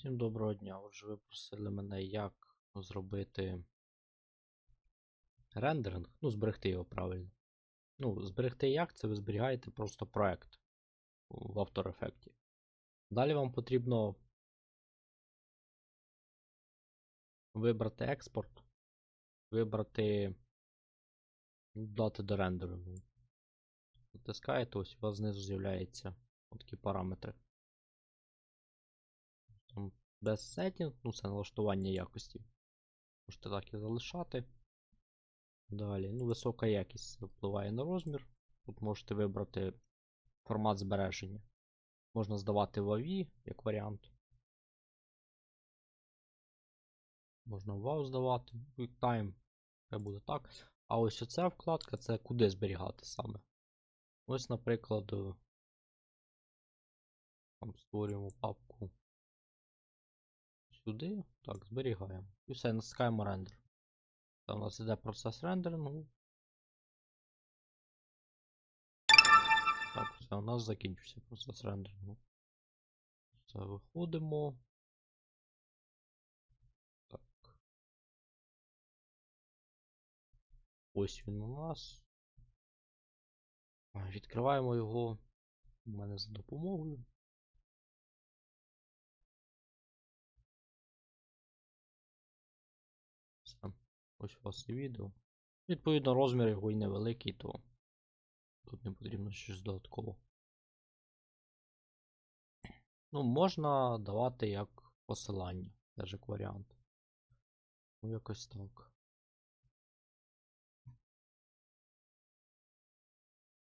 Всім доброго дня. Отже, ви просили мене, як зробити рендеринг. Ну, зберегти його правильно. Ну, зберегти як це ви зберігаєте просто проект в After Effects. Далі вам потрібно вибрати експорт, вибрати дати до рендерингу. Натискаєте, ось у вас знизу з'являються такі параметри. Без setting, ну це налаштування якості. Можете так і залишати. Далі, ну, висока якість це впливає на розмір. Тут можете вибрати формат збереження. Можна здавати в AVI як варіант. Можна в WAV здавати. QuickTime. Хай буде так. А ось оця вкладка це куди зберігати саме. Ось, наприклад, е, там створюємо папку сюди. Так, зберігаємо. І все, натискаємо рендер. Це у нас іде процес рендерингу. Так, все, у нас закінчився процес рендерингу. Все, виходимо. Так. Ось він у нас. Відкриваємо його у мене за допомогою. Ось у вас і відео. Відповідно, розмір його і невеликий, то тут не потрібно щось додатково. Ну, можна давати як посилання, теж як варіант. Ну, якось так.